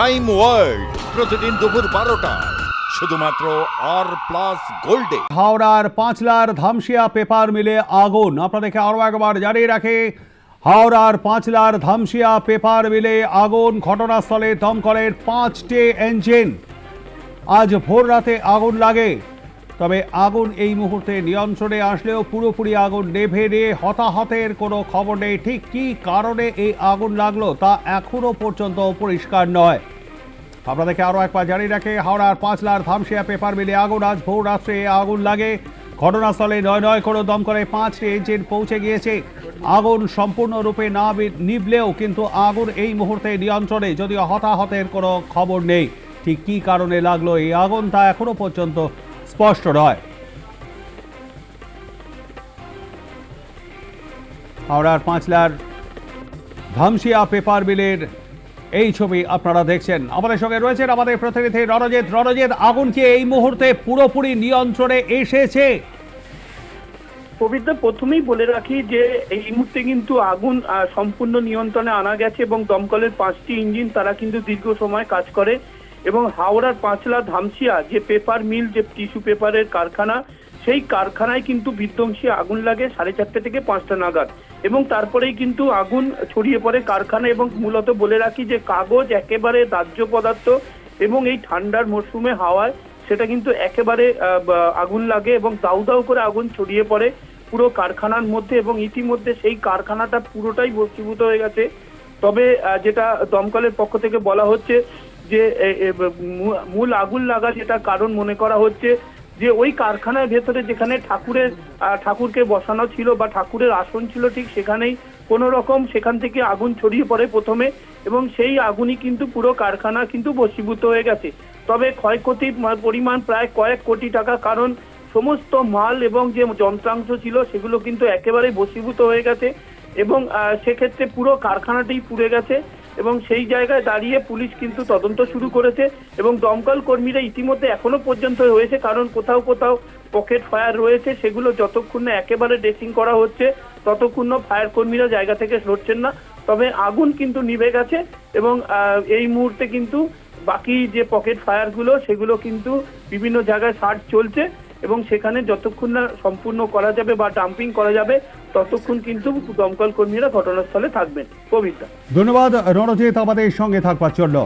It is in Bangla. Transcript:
ক্রাইম ওয়ার্ল্ড প্রতিদিন দুপুর বারোটা। শুধুমাত্র আর প্লাস গোল্ডে হাওড়ার পাঁচলার ধামসিয়া পেপার মিলে আগুন। আপনাদেরকে আরও একবার জানিয়ে রাখে, হাওড়ার পাঁচলার ধামসিয়া পেপার মিলে আগুন। ঘটনাস্থলে দমকলের পাঁচটি ইঞ্জিন আজ ভোর রাতে আগুন লাগে। তবে আগুন এই মুহূর্তে নিয়ন্ত্রণে আসলেও পুরোপুরি আগুন নেভে নিয়ে হতাহতের কোনো খবর নেই। ঠিক কী কারণে এই আগুন লাগল তা এখনও পর্যন্ত পরিষ্কার নয়। আপনাদেরকে আরও একবার জানিয়ে রাখে, হাওড়ার পাঁচলার ধামসিয়া পেপার মিলে আগুন আজ ভোর রাত্রে আগুন লাগে। ঘটনাস্থলে নয় নয় করে দম করে পাঁচটি ইঞ্জিন পৌঁছে গিয়েছে। আগুন সম্পূর্ণরূপে না নিভলেও কিন্তু আগুন এই মুহূর্তে নিয়ন্ত্রণে, যদিও হতাহতের কোনো খবর নেই। ঠিক কী কারণে লাগল এই আগুন তা এখনও পর্যন্ত স্পষ্ট নয়। হাওড়ার পাঁচলার ধামসিয়া পেপার মিলের এই ছবি আপনারা দেখছেন। আমাদের সঙ্গে রয়েছেন আমাদের প্রতিনিধি রণজিৎ। রণজিৎ, আগুন কি এই মুহূর্তে পুরোপুরি নিয়ন্ত্রণে এসেছে? পবিত্র, প্রথমেই বলে রাখি যে এই মুহূর্তে কিন্তু আগুন সম্পূর্ণ নিয়ন্ত্রণে আনা গেছে এবং দমকলের পাঁচটি ইঞ্জিন, তারা কিন্তু দীর্ঘ সময় কাজ করে। এবং হাওড়ার পাঁচলা ধামসিয়া যে পেপার মিল যে টিস্যু পেপারের কারখানা, সেই কারখানায় কিন্তু বিধ্বংসী আগুন লাগে সাড়ে চারটে থেকে পাঁচটা নাগাদ। এবং তারপরেই কিন্তু আগুন ছড়িয়ে পড়ে কারখানা এবং মূলত বলে রাখি যে কাগজ একেবারে দাহ্য পদার্থ এবং এই ঠান্ডার মরশুমে হাওয়ায় সেটা কিন্তু একেবারে আগুন লাগে এবং দাউ দাউ করে আগুন ছড়িয়ে পড়ে পুরো কারখানার মধ্যে এবং ইতিমধ্যে সেই কারখানাটা পুরোটাই বস্তিভূত হয়ে গেছে। তবে যেটা দমকলের পক্ষ থেকে বলা হচ্ছে যে মূল আগুন লাগা যেটা কারণ মনে করা হচ্ছে যে, ওই কারখানার ভেতরে যেখানে ঠাকুরের ঠাকুরকে বসানো ছিল বা ঠাকুরের আসন ছিল ঠিক সেখানেই কোনো রকম সেখান থেকে আগুন ছড়িয়ে পড়ে প্রথমে এবং সেই আগুনই কিন্তু পুরো কারখানা কিন্তু বসীভূত হয়ে গেছে। তবে ক্ষয়ক্ষতির পরিমাণ প্রায় কয়েক কোটি টাকা কারণ সমস্ত মাল এবং যে যন্ত্রাংশ ছিল সেগুলো কিন্তু একেবারে বসীভূত হয়ে গেছে এবং সেক্ষেত্রে পুরো কারখানাটাই পুড়ে গেছে। এবং সেই জায়গায় দাঁড়িয়ে পুলিশ কিন্তু তদন্ত শুরু করেছে এবং দমকল কর্মীরা ইতিমধ্যে এখনও পর্যন্ত রয়েছে, কারণ কোথাও কোথাও পকেট ফায়ার রয়েছে, সেগুলো যতক্ষণ না একেবারে ড্রেসিং করা হচ্ছে, ততক্ষণ ফায়ার কর্মীরা জায়গা থেকে সরছেন না। তবে আগুন কিন্তু নিভে গেছে এবং এই মুহূর্তে কিন্তু বাকি যে পকেট ফায়ারগুলো, সেগুলো কিন্তু বিভিন্ন জায়গায় সার্চ চলছে এবং সেখানে যতক্ষণ না সম্পূর্ণ করা যাবে বা ডাম্পিং করা যাবে ততক্ষণ কিন্তু দমকল কর্মীরা ঘটনাস্থলে থাকবেন। কবিতা। ধন্যবাদ রণজিৎ আমাদের সঙ্গে থাকবার জন্য।